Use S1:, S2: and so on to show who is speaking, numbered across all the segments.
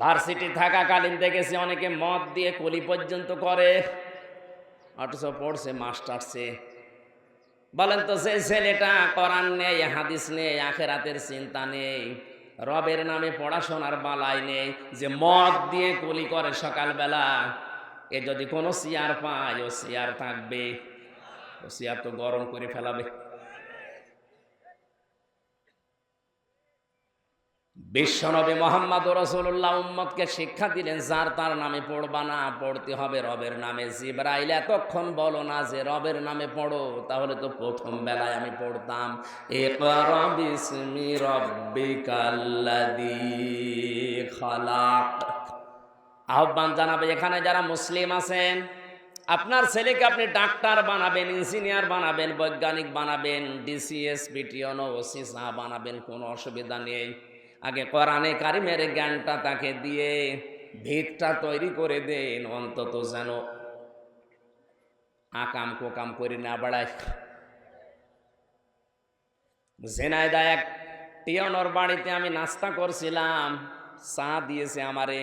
S1: Varsity থাকাকালীন দেখেছি অনেকে মদ দিয়ে কলি পর্যন্ত করে। অথচ পড়ছে মাস্টার্সে বলেন তো সেই ছেলেটা কোরআন নেই, হাদিস নেই, আখেরাতের চিন্তা নেই, রবের নামে পড়াশোনার বালাই নেই, যে মদ দিয়ে কলি করে সকালবেলা, এ যদি কোনো চেয়ার পায়, ও চেয়ার থাকবে। ও চেয়ার তো গরম করে ফেলাবে। বিশ্বনবী মোহাম্মদ রসুল্লাহ উম্মদকে শিক্ষা দিলেন, যার তার নামে পড়বা না, পড়তে হবে রবের নামে। জিব্রাইল এতক্ষণ বলো না যে, রবের নামে পড়ো, তাহলে তো প্রথম বেলায় আমি পড়তাম। আহ্বান জানাবে, এখানে যারা মুসলিম আছেন, আপনার ছেলেকে আপনি ডাক্তার বানাবেন, ইঞ্জিনিয়ার বানাবেন, বৈজ্ঞানিক বানাবেন, ডিসিএস বিটিওনো ওসিসা বানাবেন, কোনো অসুবিধা নেই। আগে কোরআনে কারিমের জ্ঞানটা তাকে দিয়ে ভিতটা তৈরি করে দেন, অন্তত যেন আকাম কোকাম করে না বাড়ায়। জেনাইদা এক টিয়নর বাড়িতে আমি নাস্তা করছিলাম, চা দিয়েছে আমারে।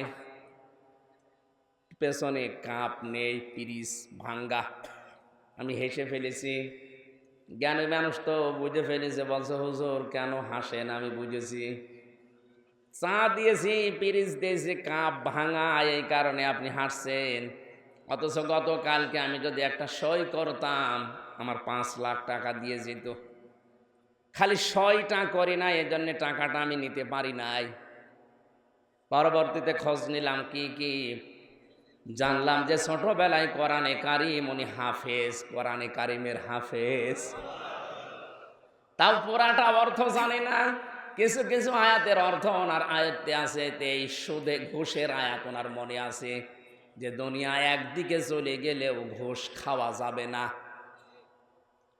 S1: পেছনে কাপ নেই, পিরিস ভাঙ্গা। আমি হেসে ফেলেছি, জ্ঞানী মানুষ তো বুঝে ফেলেছে। বলছে, হুজুর, কেন হাসেন? আমি বুঝেছি চা দিয়েছি পিরিজ দিয়েছি, কাপ ভাঙা, এই কারণে আপনি হাসছেন অথচ গতকালকে আমি যদি একটা সই করতাম, আমার পাঁচ লাখ টাকা দিয়ে যেত। খালি সইটা করি না এই জন্যে টাকাটা আমি নিতে পারি নাই। পরবর্তীতে খোঁজ নিলাম কি কি। জানলাম যে ছোটবেলায় কোরআনে কারিম, উনি হাফেজ, কোরআনে কারিমের হাফেজ। তাও পুরাটা অর্থ জানে না। কিছু কিছু আয়াতের অর্থ ওনার আয়ত্তে আছে এই সুদে ঘুষের আয়াত ওনার মনে আছে যে দুনিয়া একদিকে চলে গেলেও ঘুষ খাওয়া যাবে না।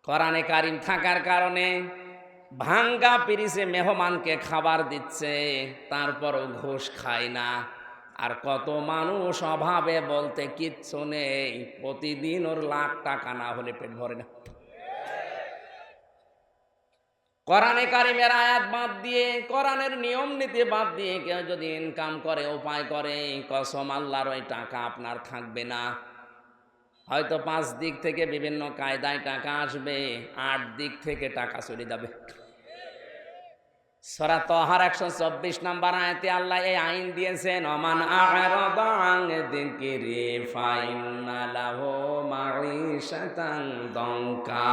S1: কোরআনে কারিম থাকার কারণে ভাঙ্গা পিরিসে মেহমানকে খাবার দিচ্ছে, তারপরও ঘুষ খায় না। আর কত মানুষ অভাবে বলতে কিচ্ছু নেই, প্রতিদিন ওর লাখ টাকা না হলে পেট ভরে না। কোরআনে কারিমের আয়াত বাদ দিয়ে, কোরআনের নিয়ম নীতি বাদ দিয়ে কেউ যদি ইনকাম করে, উপায় করে, কসম আল্লাহর ওই টাকা আপনার থাকবে না। হয়তো পাঁচ দিক থেকে বিভিন্ন কায়দায় টাকা আসবে, আট দিক থেকে টাকা চলে যাবে। সরা তহার একশো চব্বিশ নম্বর আয়তে আল্লাহ এই আইন দিয়েছেন অমান দঙ্কা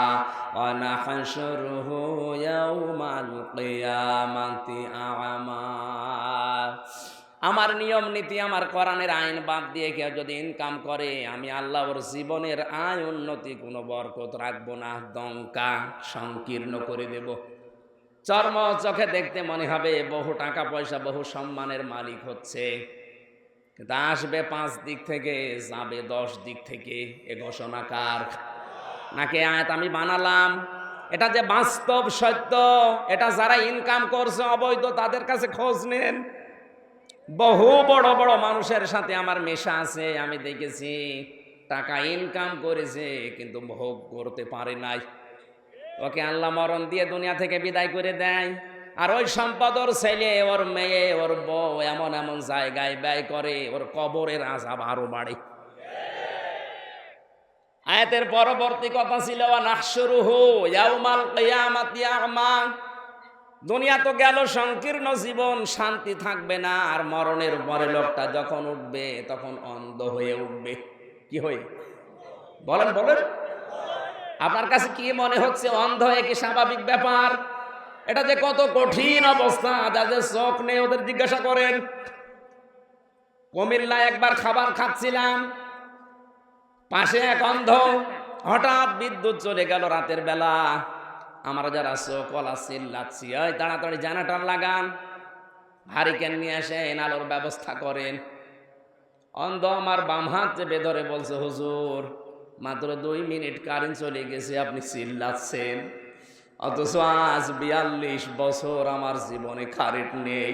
S1: আমার নিয়ম নীতি, আমার কোরআনের আইন বাদ দিয়ে কেউ যদি ইনকাম করে, আমি আল্লাহ ওর জীবনের আয় উন্নতি কোনো বরকত রাখব না, দঙ্কা, সংকীর্ণ করে দেবো। চর্ম চোখে দেখতে মনে হবে, বহু টাকা পয়সা, বহু সম্মানের মালিক হচ্ছে। কিন্তু আসবে পাঁচ দিক থেকে, যাবে দশ দিক থেকে, এ ঘোষণা কার? নাকি আয়াত আমি বানালাম? এটা যে বাস্তব সত্য, এটা যারা ইনকাম করছে অবৈধ, তাদের কাছে খোঁজ নেন। বহু বড় বড় মানুষের সাথে আমার মেশা আছে, আমি দেখেছি, টাকা ইনকাম করেছে, কিন্তু ভোগ করতে পারে নাই। ওকে আল্লাহ মরণ দিয়ে দুনিয়া থেকে বিদায় করে দেয়। আর ওই সম্পদ ওর ছেলে, ওর মেয়ে, ওর বউ এমন এমন জায়গায় ব্যয় করে, ওর কবরের আজাব আরও বাড়ে। আয়াতের পরবর্তী কথা ছিল দুনিয়া তো গেল সংকীর্ণ জীবন, শান্তি থাকবে না, আর মরণের পরে লোকটা যখন উঠবে, তখন অন্ধ হয়ে উঠবে। কি হয়ে? বলেন বলেন। আপনার কাছে কি মনে হচ্ছে? অন্ধ কি স্বাভাবিক ব্যাপার? এটা যে কত কঠিন অবস্থা যাদের চোখ নেই ওদের জিজ্ঞাসা করেন। কুমিল্লায় একবার খাবার খাচ্ছিলাম। পাশে এক অন্ধ, হঠাৎ বিদ্যুৎ চলে গেল রাতের বেলা। আমরা যারা চোখ ওলা চিল্লাচ্ছি ওই তাড়াতাড়ি জানাটার লাগান। হারিকেন নিয়ে আসেন এনালোর ব্যবস্থা করেন। অন্ধ আমার বাম হাত ধরে বলছে, হুজুর মাত্র দুই মিনিট কারেন্ট চলে গেছে, আপনি চিল্লাচ্ছেন। অথচ আজ বিয়াল্লিশ বছর আমার জীবনে কারেন্ট নেই।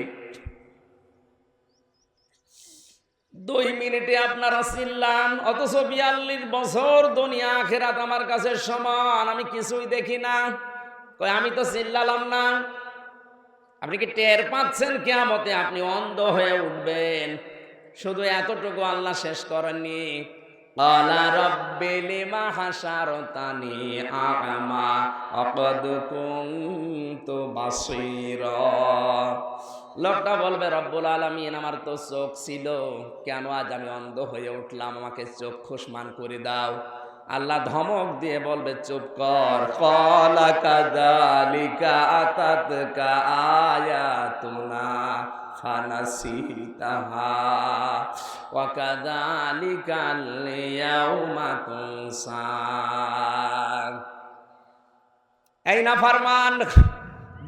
S1: দুই মিনিটে আপনারা চিল্লান, অথচ বিয়াল্লিশ বছর দুনিয়া আখেরাত আমার কাছে সমান, আমি কিছুই দেখি না। কই আমি তো চিল্লালাম না। আপনি কি টের পাচ্ছেন কেমতে আপনি অন্ধ হয়ে উঠবেন? শুধু এতটুকু আল্লাহ শেষ করেননি। قال رب لما حشرتني أعمى وقد كنت بصيرا লোকটা বলবে রব্বুল আলমিন আমার তো চোখ ছিল কেন আজ আমি অন্ধ হয়ে উঠলাম আমাকে চক্ষুষ মান করে দাও আল্লাহ ধমক দিয়ে বলবে চুপ কর কলা কাদালিকা আতাতকা আয়াতুনা ফানাসিতাহা ওয়া কাদালিকাল ইয়াউমা তুনসা এই না ফরমান,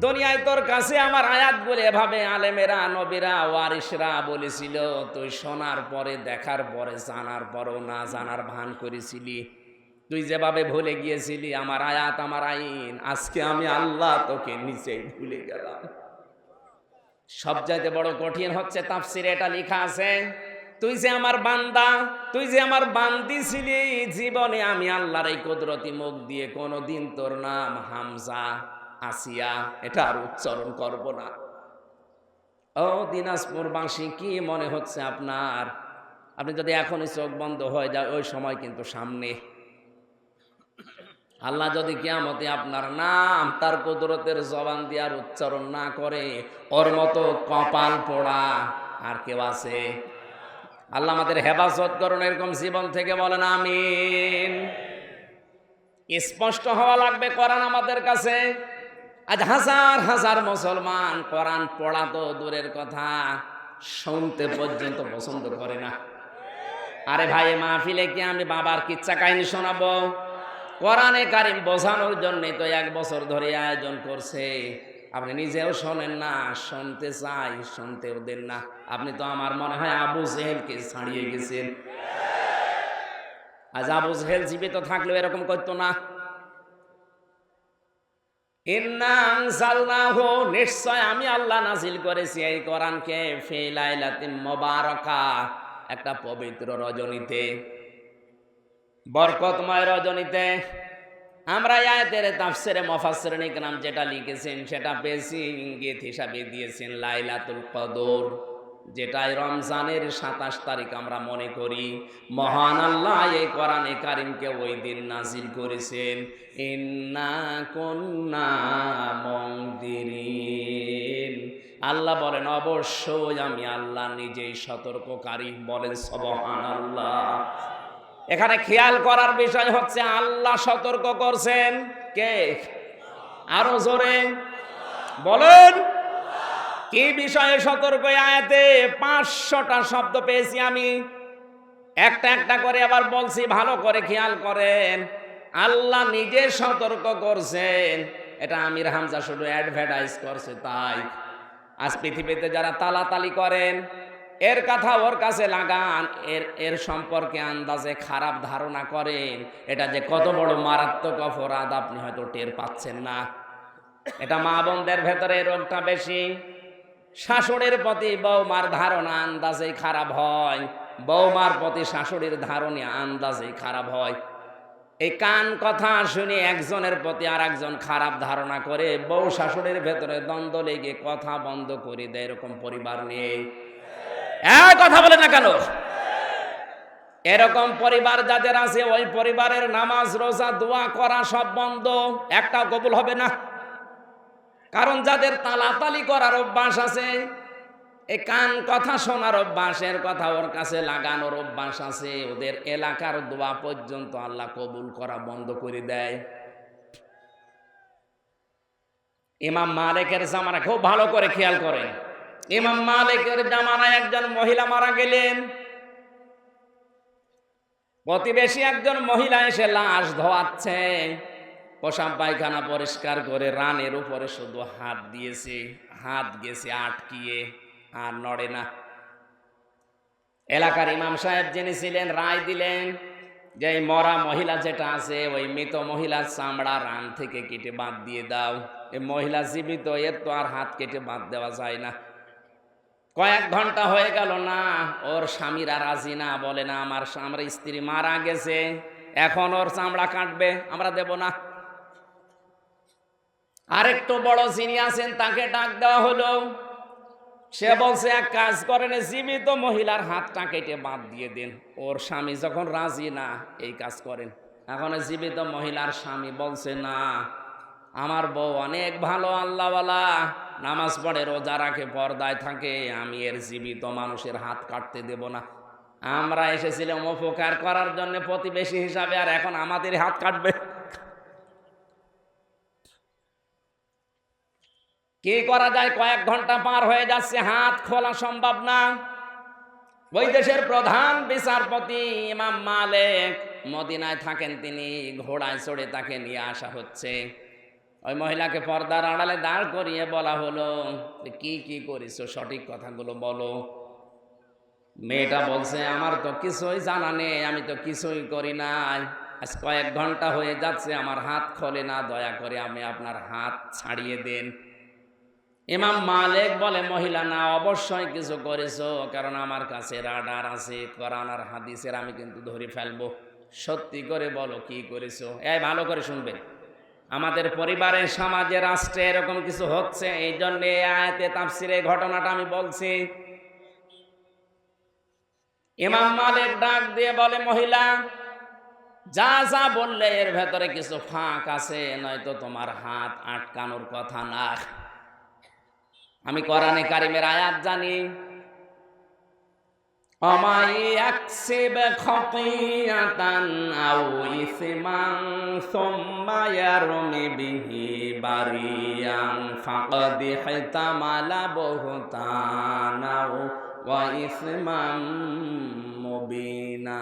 S1: দুনিয়ায় তোর কাছে আমার আয়াত বলে এভাবে আলেমেরা, নবীরা ওয়ারিসরা বলেছিল, তুই শোনার পরে, দেখার পরে, জানার পরও না জানার ভান করেছিলি। তুই যেভাবে ভুলে গিয়েছিলি, আমার আয়াত, আমার আইন, আজকে আমি আল্লাহ তোকে নিচেই ভুলে গেলাম। সবচাইতে বড় কঠিন হচ্ছে তাফসিরে এটা লেখা আছে তুই যে আমার বান্দা, তুই যে আমার বান্দি ছিলি, জীবনে আমি আল্লাহর এই কুদরতি মুখ দিয়ে কোনোদিন তোর নাম হামজা, আসিয়া এটা আর উচ্চারণ করব না। ও দিনাজপুর বাসী, কি মনে হচ্ছে আপনার? আপনি যদি এখনই চোখ বন্ধ হয়ে যায়, ওই সময় কিন্তু সামনে। আল্লাহ যদি কিয়ামতে আপনার নাম, তার কুদরতের জবান দিয়ে আর উচ্চারণ না করে, ওর মতো কপাল পোড়া আর কেউ আছে? আল্লাহ আমাদের হেফাজত করুন, এরকম জীবন থেকে বলেন, আমিন। স্পষ্ট হওয়া লাগবে কোরআন আমাদের কাছে। আজ হাজার হাজার মুসলমান কোরআন পড়া তো দূরের কথা, শুনতে পর্যন্ত পছন্দ করে না। আরে ভাই মাহফিলে কি আমি বাবার কিচ্ছা কাহিনী শোনাবো? কোরআনে কারিম বোঝানোর জন্য তো এক বছর ধরে আয়োজন করছে। আপনি নিজেও শোনেন না, শুনতে চাই শুনতেও দেন না। আপনি তো আমার মনে হয় আবু জেহেলকে ছাড়িয়ে গেছেন। আজ আবু জেহেল জীবিত থাকলেও এরকম করতো না। নিশ্চয় আমি আল্লাহ নাজিল করেছি এই কোরআনকে ফেলাইলাতিন মোবারকা, একটা পবিত্র রজনীতে, বরকতময় রজনীতে। আমরা আয়াতের তাফসিরে মুফাসসির নিকরাম যেটা লিখেছেন, সেটা বেশি ইঙ্গিত হিসাবে দিয়েছেন, লাইলাতুল কদর, যেটাই রমজানের সাতাশ তারিখ আমরা মনে করি। মহান আল্লাহ এই কোরআনে কারিমকে ওই দিন নাজিল করেছেন। ইন্না কন্যা মন্দিরিন। আল্লাহ বলেন, অবশ্যই আমি আল্লাহ নিজেই সতর্ককারী বলেন সবহান আল্লাহ এখানে খেয়াল করার বিষয় হচ্ছে আল্লাহ সতর্ক করছেন কে? আরও জোরে। বলেন, কি বিষয়ে সতর্ক আয়াতে? পাঁচশোটা শব্দ পেয়েছি আমি। একটা একটা করে আবার বলছি, ভালো করে খেয়াল করেন। আল্লাহ নিজে সতর্ক করছেন। এটা আমির হামজা শুধু অ্যাডভার্টাইজ করছে, তাই। আজ পৃথিবীতে যারা তালাতালি করেন এর কথা ওর কাছে লাগান, এর এর সম্পর্কে আন্দাজে খারাপ ধারণা করেন। এটা যে কত বড় মারাত্মক অপরাধ আপনি হয়তো টের পাচ্ছেন না। এটা মা বোনদের ভেতরে রোগটা বেশি। শাশুড়ির প্রতি বৌমার ধারণা আন্দাজেই খারাপ হয়। বৌমার প্রতি শাশুড়ির ধারণা আন্দাজেই খারাপ হয়। এই কান কথা শুনে একজনের প্রতি আর একজন খারাপ ধারণা করে বউ শাশুড়ির ভেতরে দ্বন্দ্ব লেগে কথা বন্ধ করে দেয়, এরকম পরিবার নিয়ে এক কথা বলে না কেন? এরকম পরিবার যাদের আছে, ওই পরিবারের নামাজ, রোজা, দোয়া করা সব বন্ধ। একটা কবুল হবে না। কারণ যাদের তালাতালি করার অভ্যাস আছে এই কান কথা শোনার অভ্যাসের কথা ওর কাছে লাগানোর অভ্যাস আছে, ওদের এলাকার দোয়া পর্যন্ত আল্লাহ কবুল করা বন্ধ করে দেয়। ইমাম মালিকের জামানা খুব ভালো করে খেয়াল করেন। ইমাম মালিকের জামানায় একজন মহিলা মারা গেলেন। প্রতিবেশী একজন মহিলা এসে লাশ ধোয়াচ্ছে। পোশাক পায়খানা পরিষ্কার করে রানের উপরে শুধু হাত দিয়েছে, হাত গেছে আটকিয়ে, আর নড়ে না। এলাকার ইমাম সাহেব যিনি ছিলেন, রায় দিলেন যে মরা মহিলা যেটা আছে, ওই মৃত মহিলার চামড়া রান থেকে কেটে বাদ দিয়ে দাও। এই মহিলা জীবিত, এর তো আর হাত কেটে বাদ দেওয়া যায় না। কয়েক ঘণ্টা হয়ে গেল না, ওর স্বামীরা রাজি না, বলে না, আমার আমার স্ত্রী মারা গেছে, এখন ওর চামড়া কাটবে, আমরা দেব না। আরেকটু বড় যিনি আছেন, তাকে ডাক দেওয়া হলো। সে বলছে, এক কাজ করেন, জীবিত মহিলার হাতটা কেটে বাদ দিয়ে দিন। ওর স্বামী যখন রাজি না, এই কাজ করেন। এখন জীবিত মহিলার স্বামী বলছে, না, আমার বউ অনেক ভালো আল্লাহওয়ালা নামাজ পড়ে, রোজা রাখে, পর্দায় থাকে, আমি এর জীবিত মানুষের হাত কাটতে দেব না। আমরা এসেছিলাম উপকার করার জন্য প্রতিবেশী হিসাবে, আর এখন আমাদের হাত কাটবে। কি করা যায়? কয়েক ঘণ্টা পার হয়ে যাচ্ছে, হাত খোলা সম্ভব না। ওই দেশের প্রধান বিচারপতি ইমাম মালেক মদিনায় থাকেন তিনি, ঘোড়ায় চড়ে তাকে নিয়ে আসা হচ্ছে। ওই মহিলাকে পর্দার আড়ালে দাঁড় করিয়ে বলা হলো কি কি করিস সঠিক কথাগুলো বলো। মেয়েটা বলছে, আমার তো কিছুই জানা নেই, আমি তো কিছুই করি নাই। আজ কয়েক ঘণ্টা হয়ে যাচ্ছে, আমার হাত খোলে না, দয়া করে আমি আপনার হাত ছাড়িয়ে দেন। ইমাম মালিক বলে, মহিলা, না, অবশ্যই কিছু করেছ, কারণ আমার কাছে রাডার আছে, কোরআন আর হাদিসের আমি কিন্তু ধরে ফেলব। সত্যি করে বলো, কি করেছ? এই ভালো করে শুনবেন। আমাদের পরিবারের সমাজে, রাষ্ট্রে এরকম কিছু হচ্ছে, এই জন্য এই আয়াতে এই ঘটনাটা আমি বলছি। ইমাম মালিক ডাক দিয়ে বলে, মহিলা, যা যা বললে এর ভেতরে কিছু ফাঁক আছে, নয়তো তোমার হাত আটকানোর কথা না। আমি কোরআনে কারিমের আয়াত জানি। আকসিব খতিয়াতান আও ইসমান সুম্মা ইয়ারমি বিহি বারিয়ান ফাকাদ হিতামালা বুহতানা ওয়া ইসমান মুবিনা।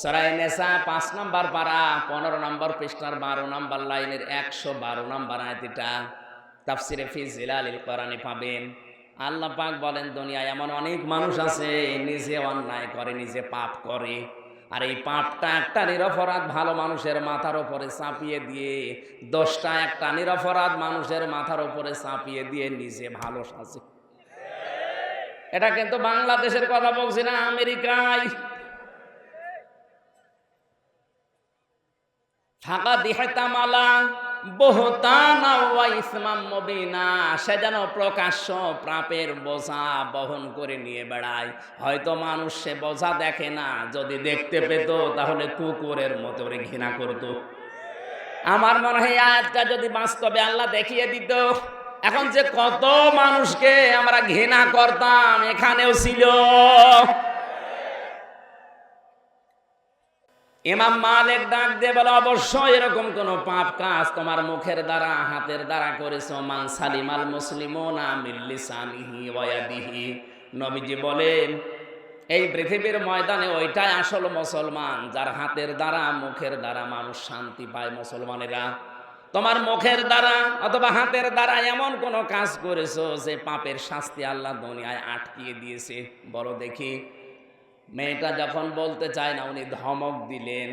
S1: সরাই নেশা পাঁচ নম্বর পারা, পনেরো নম্বর পৃষ্ঠার বারো নম্বর লাইনের একশো বারো নম্বর আয়তিটা তাফসিরে ফিজিল আলিল কোরআনে পাবেন। আল্লাহ পাক বলেন, দুনিয়ায় এমন অনেক মানুষ আছে, নিজে অন্যায় করে, নিজে পাপ করে। আর এই পাপটা একটা নিরপরাধ ভালো মানুষের মাথার ওপরে চাপিয়ে দিয়ে, দশটা একটা নিরপরাধ মানুষের মাথার ওপরে চাপিয়ে দিয়ে নিজে ভালো সাজে। এটা কিন্তু বাংলাদেশের কথা বলছি না, আমেরিকায়। ফাঁকা দিহাতামালা সে যেন প্রকাশ্য প্রাপের বোঝা বহন করে নিয়ে বেড়ায়। হয়তো মানুষ সে বোঝা দেখে না, যদি দেখতে পেত তাহলে কুকুরের মতো করে ঘৃণা করত। আমার মনে হয় আয়াতটা যদি বাস্তবে আল্লাহ দেখিয়ে দিত, এখন যে কত মানুষকে আমরা ঘৃণা করতাম, এখানেও ছিল। ইমাম মালিক ডাক দিয়ে বলে, অবশ্যই এরকম কোন পাপ কাজ তোমার মুখের দ্বারা, হাতের দ্বারা করেছ। মান সালিমাল মুসলিমুনা মিল্লিসানিহি ওয়াদিহি নবীজি বলেন, এই পৃথিবীর ময়দানে ওইটাই আসল মুসলমান, যার হাতের দ্বারা, মুখের দ্বারা মানুষ শান্তি পায় মুসলমানেরা। তোমার মুখের দ্বারা অথবা হাতের দ্বারা এমন কোন কাজ করেছ, যে পাপের শাস্তি আল্লাহ দুনিয়ায় আটকিয়ে দিয়েছে। বড় দেখি। মেয়েটা যখন বলতে চায় না, উনি ধমক দিলেন।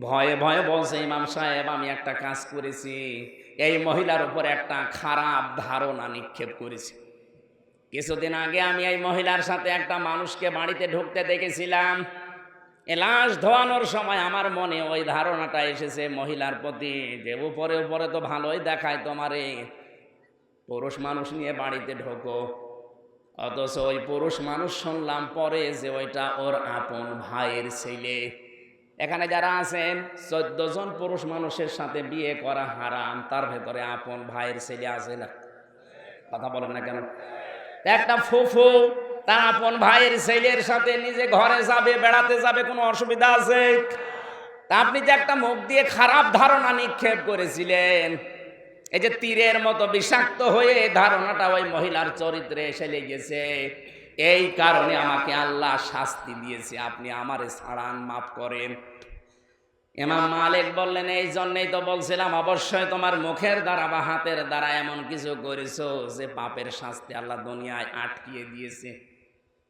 S1: ভয়ে ভয়ে বলছে, ইমাম সাহেব, আমি একটা কাজ করেছি। এই মহিলার উপর একটা খারাপ ধারণা নিক্ষেপ করেছি। কিছুদিন আগে আমি এই মহিলার সাথে একটা মানুষকে বাড়িতে ঢুকতে দেখেছিলাম। লাশ ধোয়ানোর সময় আমার মনে ওই ধারণাটা এসেছে মহিলার প্রতি, যে উপরে উপরে তো ভালোই দেখায় তোমারে। পুরুষ মানুষ নিয়ে বাড়িতে ঢোকো। অথচ ওই পুরুষ মানুষ শুনলাম পরে যে ওইটা ওর আপন ভাইয়ের ছেলে। এখানে যারা আছেন, চোদ্দ জন পুরুষ মানুষের সাথে বিয়ে করা হারাম, তার ভেতরে আপন ভাইয়ের ছেলে আছে না? কথা বলেন না কেন? একটা ফুফু, তার আপন ভাইয়ের ছেলের সাথে নিজে ঘরে যাবে, বেড়াতে যাবে, কোনো অসুবিধা আছে? আপনি যে একটা মুখ দিয়ে খারাপ ধারণা নিক্ষেপ করেছিলেন এই যে তীরের মতো বিষাক্ত হয়ে ধারণাটা ওই মহিলার চরিত্রে এসে লেগেছে। এই কারণে আমাকে আল্লাহ শাস্তি দিয়েছে, আপনি আমারে ছাড়ান মাফ করেন। ইমাম মালিক বললেন, এই জন্যই তো বলছিলাম, অবশ্যই তোমার মুখের দ্বারা বা হাতের দ্বারা এমন কিছু করেছ যে পাপের শাস্তি আল্লাহ দুনিয়ায় আটকিয়ে দিয়েছে।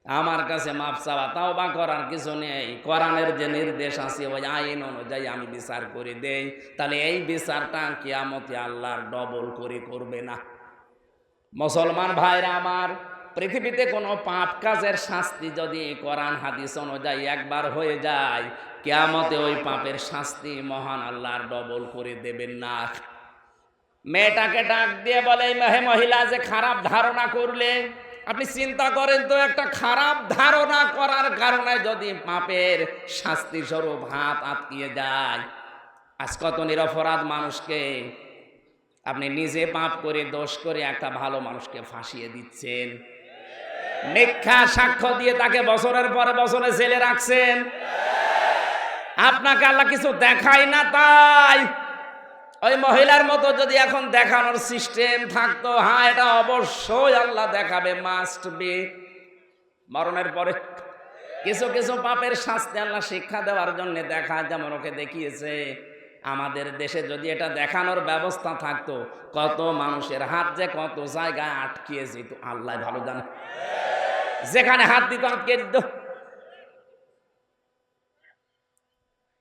S1: আমার কাছে মাপ চাওয়া, তাও বা করার কিছু নেই। কোরআনের যে নির্দেশ আছে, ওই আইন অনুযায়ী আমি বিচার করে দেই। তাহলে এই বিচারটা কিয়ামতে আল্লাহর ডবল করে করবে না। মুসলমান ভাইরা আমার, পৃথিবীতে কোনো পাপ কাজের শাস্তি যদি কোরআন হাদিস অনুযায়ী একবার হয়ে যায়, কেয়ামতে ওই পাপের শাস্তি মহান আল্লাহর ডবল করে দেবেন না। মেয়েটাকে ডাক দিয়ে বলে, "এই হে মহিলা যে খারাপ ধারণা করলে আপনি চিন্তা করেন তো, একটা খারাপ ধারণা করার কারণে যদি পাপের শাস্তি স্বরূপ হাত আটকিয়ে যায়। আজ কত নিরপরাধ মানুষকে আপনি নিজে পাপ করে, দোষ করে একটা ভালো মানুষকে ফাঁসিয়ে দিচ্ছেন। মিথ্যা সাক্ষ্য দিয়ে তাকে বছরের পরে বছরে জেলে রাখছেন। আপনাকে আল্লাহ কিছু দেখায় না তাই ওই মহিলার মতো যদি এখন দেখানোর সিস্টেম থাকতো হ্যাঁ এটা অবশ্যই আল্লাহ দেখাবে মাস্ট বি মরণের পরে কিছু কিছু পাপের শাস্তি আল্লাহ শিক্ষা দেওয়ার জন্য দেখা যেমন ওকে দেখিয়েছে, আমাদের দেশে যদি এটা দেখানোর ব্যবস্থা থাকতো, কত মানুষের হাত যে কত জায়গায় আটকিয়ে যেত আল্লাহ ভালো জানে। যেখানে হাত দিত আটকে দিত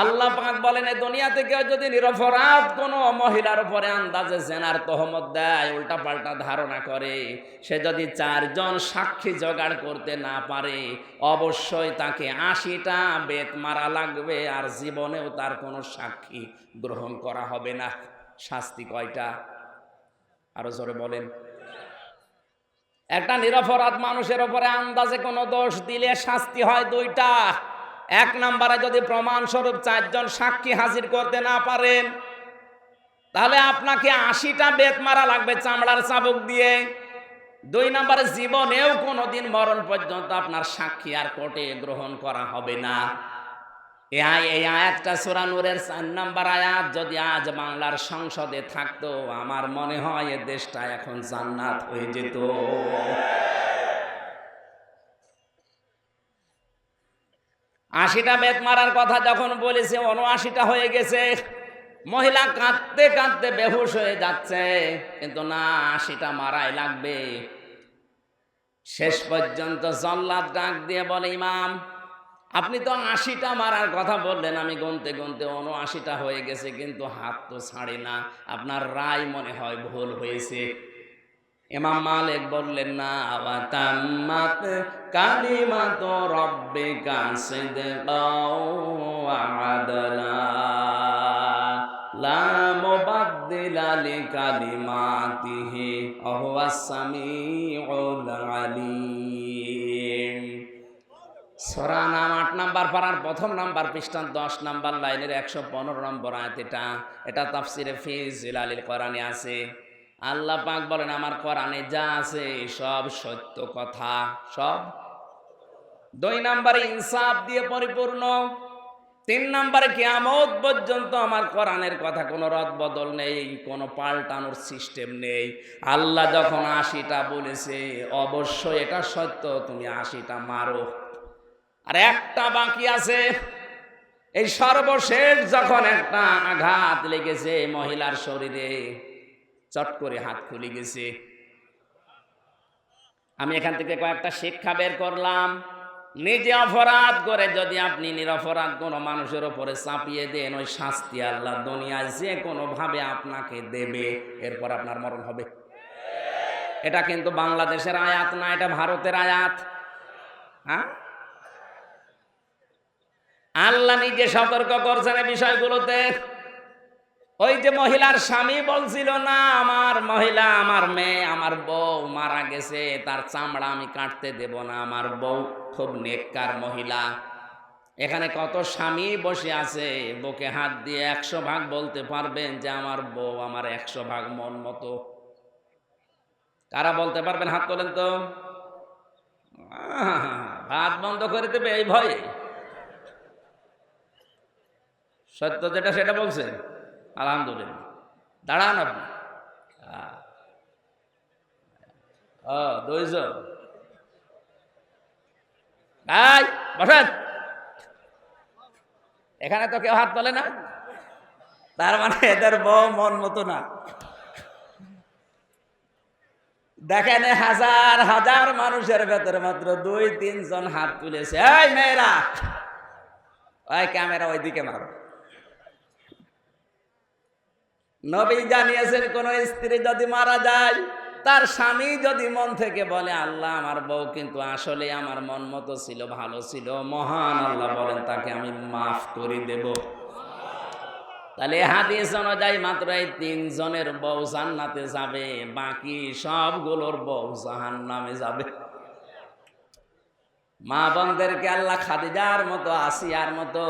S1: আল্লাহ পাক বলেন এই দুনিয়া থেকে যদি নিরপরাধ কোনো মহিলার উপরে আন্দাজে জেনার তহমত দেয় উল্টা পাল্টা ধারণা করে, সে যদি চারজন সাক্ষী জোগাড় করতে না পারে, অবশ্যই তাকে আশিটা বেত মারা লাগবে আর জীবনেও তার কোনো সাক্ষী গ্রহণ করা হবে না। শাস্তি কয়টা? আরও জোরে বলেন। একটা নিরপরাধ মানুষের উপরে আন্দাজে কোনো দোষ দিলে শাস্তি হয় দুইটা। এক নম্বরে যদি প্রমাণ স্বরূপ চারজন সাক্ষী হাজির করতে না পারেন, তাহলে আপনাকে আশিটা বেত মারা লাগবে চামড়ার চাবুক দিয়ে। দুই নম্বরে জীবনেও কোনো দিন মরণ পর্যন্ত আপনার সাক্ষী আর কোর্টে গ্রহণ করা হবে না। এই সুরানুরের চার নম্বর আয়াত, যদি আজ বাংলার সংসদে থাকতো, আমার মনে হয় এ দেশটা এখন জান্নাত হয়ে যেত। আশিটা বেত মারার কথা যখন বলেছে, উনআশিটা হয়ে গেছে। মহিলা কাঁদতে কাঁদতে বেহুশ হয়ে যাচ্ছে, কিন্তু না, আশিটা মারাই লাগবে। শেষ পর্যন্ত জল্লাদ ডাক দিয়ে বলে, ইমাম, আপনি তো আশিটা মারার কথা বললেন, আমি গুনতে গুনতে উনআশিটা হয়ে গেছে, কিন্তু হাত তো ছাড়ে না। আপনার রায় মনে হয় ভুল হয়েছে। ইমাম মালিক বললেন, না আওয়াতাম্মাত কালিমাত রাব্বিকা সিদকাও আদলা। লা মুবাদদিলা লিকালিমাতিহি ওয়া হুয়াস সামিউল আলিম। সরা নাম আট নাম্বার পাড়ার প্রথম নাম্বার পৃষ্ঠান দশ নাম্বার লাইনের একশো পনেরো নম্বর আয়াত এটা। এটা তাফসিরে ফিজ আলীর কোরআনে আছে। আল্লাহ পাক বলেন, আমার কোরআনে যা আছে সব সত্য কথা, সব। দুই নাম্বারে ইনসাফ দিয়ে পরিপূর্ণ। তিন নাম্বারে কিয়ামত পর্যন্ত আমার কোরআনের কথা কোনো রদ বদল নেই, কোনো পাল্টানোর সিস্টেম নেই। আল্লাহ যখন আশিটা বলেছে, অবশ্যই এটা সত্য, তুমি আশিটা মারো। আর একটা বাকি আছে, এই সর্বশেষ যখন একটা আঘাত লেগেছে মহিলার শরীরে চট করে হাত খুলে গেছে। আমি এখান থেকে কয়েকটা শিক্ষা বের করলাম। নিজে অপরাধ করে যদি আপনি নিরপরাধ কোনো মানুষের ওপরে চাপিয়ে দেন, ওই শাস্তি আল্লাহ দুনিয়ায় যে কোনোভাবে আপনাকে দেবে, এরপর আপনার মরণ হবে। এটা কিন্তু বাংলাদেশের আয়াত না, এটা ভারতের আয়াত। হ্যাঁ? আল্লাহ নিজে সতর্ক করছেন এই বিষয়গুলোতে। ওই যে মহিলার স্বামী বলছিল, না, আমার মহিলা, আমার মেয়ে, আমার বউ মারা গেছে, তার চামড়া আমি কাটতে দেব না, আমার বউ খুব নেককার মহিলা। এখানে কত স্বামী বসে আছে বুকে হাত দিয়ে একশো ভাগ বলতে পারবেন যে আমার বউ আমার একশো ভাগ মন মতো। কারা বলতে পারবেন হাত তোলেন তো? হাত বন্ধ করে দেবে এই ভয়ে। সত্য যেটা, সেটা বলছেন আলহামদুলিল্লাহ। দাঁড়ান আপনি। দুইজন। এই, বসেন। এখানে তো কেউ হাত তোলে না। তার মানে এদের বউ মন মতো না। দেখেন হাজার হাজার মানুষের ভেতরে মাত্র দুই, তিনজন হাত তুলেছে। এই মেয়েরা। ওই ক্যামেরা ওইদিকে মারো। নবী জানিয়েছেন, কোন স্ত্রী যদি মারা যায়, তার স্বামী যদি মন থেকে বলে, আল্লাহ, আমার বউ কিন্তু আসলে আমার মন মতো ছিল, ভালো ছিল, মহান আল্লাহ বলেন, তাকে আমি মাফ করে দেব। তাহলে হাদিস অনুযায়ী মাত্র এই তিনজনের বউ জান্নাতে যাবে, বাকি সবগুলোর বউ জাহান নামে যাবে। মা বোনদেরকে আল্লাহ খাদিজার মতো, আসিয়ার মতো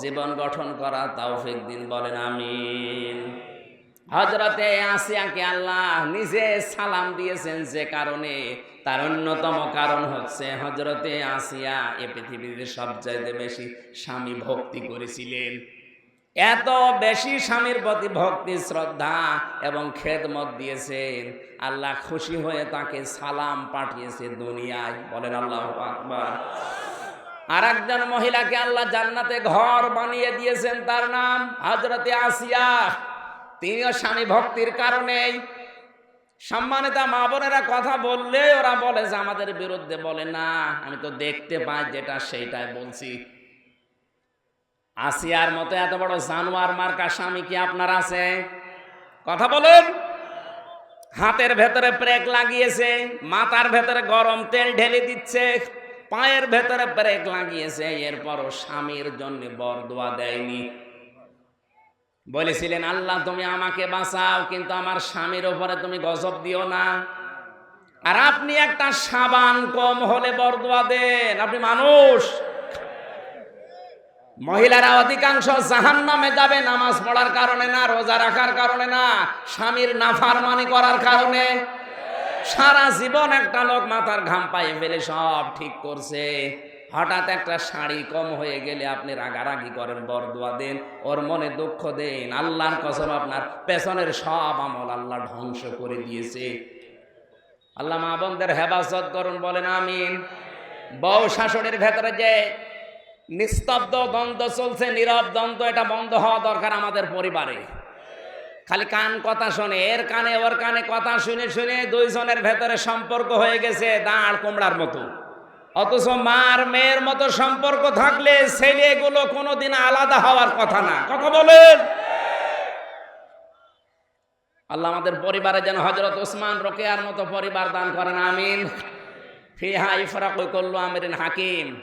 S1: জীবন গঠন করা তৌফিক দিন, বলেন আমিন। হজরতে আসিয়াকে আল্লাহ নিজে সালাম দিয়েছেন যে কারণে, তার অন্যতম কারণ হচ্ছে হজরতে আসিয়া এ পৃথিবীতে সবচাইতে বেশি স্বামী ভক্তি করেছিলেন। এত বেশি স্বামীর প্রতি ভক্তি, শ্রদ্ধা এবং খেদমত দিয়েছেন। আল্লাহ খুশি হয়ে তাকে সালাম পাঠিয়েছে দুনিয়ায়। বলেন আল্লাহ আকবার। আর একজন মহিলাকে আল্লাহ জান্নাতে ঘর বানিয়ে দিয়েছেন, তার নাম হজরতে আসিয়া। তিনিও স্বামী ভক্তির কারণেই সম্মানিতা মা বোনেরা কথা বললে ওরা বলে যে আমাদের বিরুদ্ধে বলে, না, আমি তো দেখতে পাই যেটা সেইটাই বলছি। আসিয়ার মতো এত বড় জানোয়ার মার্কা স্বামী কি আপনার আছে? কথা বলুন। হাতের ভেতরে ব্রেক লাগিয়েছে, মাথার ভেতরে গরম তেল ঢেলে দিচ্ছে, পায়ের ভেতরে ব্রেক লাগিয়েছে, এরপরও স্বামীর জন্য বরদোয়া দেয়নি। বলেছিলেন, আল্লাহ, তুমি আমাকে বাঁচাও, কিন্তু আমার স্বামীর ওপরে তুমি গজব দিও না। আর আপনি একটা সাবান কম হলে বরদোয়া দেন, আপনি মানুষ। মহিলারা অধিকাংশ জাহান নামে যাবে নামাজ পড়ার কারণে না, রোজা রাখার কারণে না, স্বামীর নাফারমানি করার কারণে। সারা জীবন একটা লোক মাথার ঘাম পায়ে ফেলে সব ঠিক করছে। হঠাৎ একটা শাড়ি কম হয়ে গেলে আপনি রাগারাগি করেন, বরদোয়া দেন, ওর মনে দুঃখ দেন। আল্লাহর কসম আপনার, পেছনের সব আমল আল্লাহ ধ্বংস করে দিয়েছে। আল্লাহ মা বোনদের হেফাজত করুন, বলেন আমিন। বউ শাসনের ভেতরে যে নিস্তব্ধ দ্বন্দ্ব চলছে, নীরব দ্বন্দ্ব, এটা বন্ধ হওয়া দরকার আমাদের পরিবারে। খালি কান কথা শোনে, এর কানে ওর কানে কথা শুনে শুনে দুইজনের ভেতরে সম্পর্ক হয়ে গেছে, দাঁড় কোমড়ার মতো। অথচ মার মেয়ের মতো সম্পর্ক থাকলে ছেলেগুলো কোনোদিন আলাদা হওয়ার কথা না। কথা বলেন। আল্লাহ আমাদের পরিবারে যেন হজরত ওসমান রোকেয়ার মতো পরিবার দান করেন, আমিন। ফিহা ইফরাক করল আমিরিন হাকিম।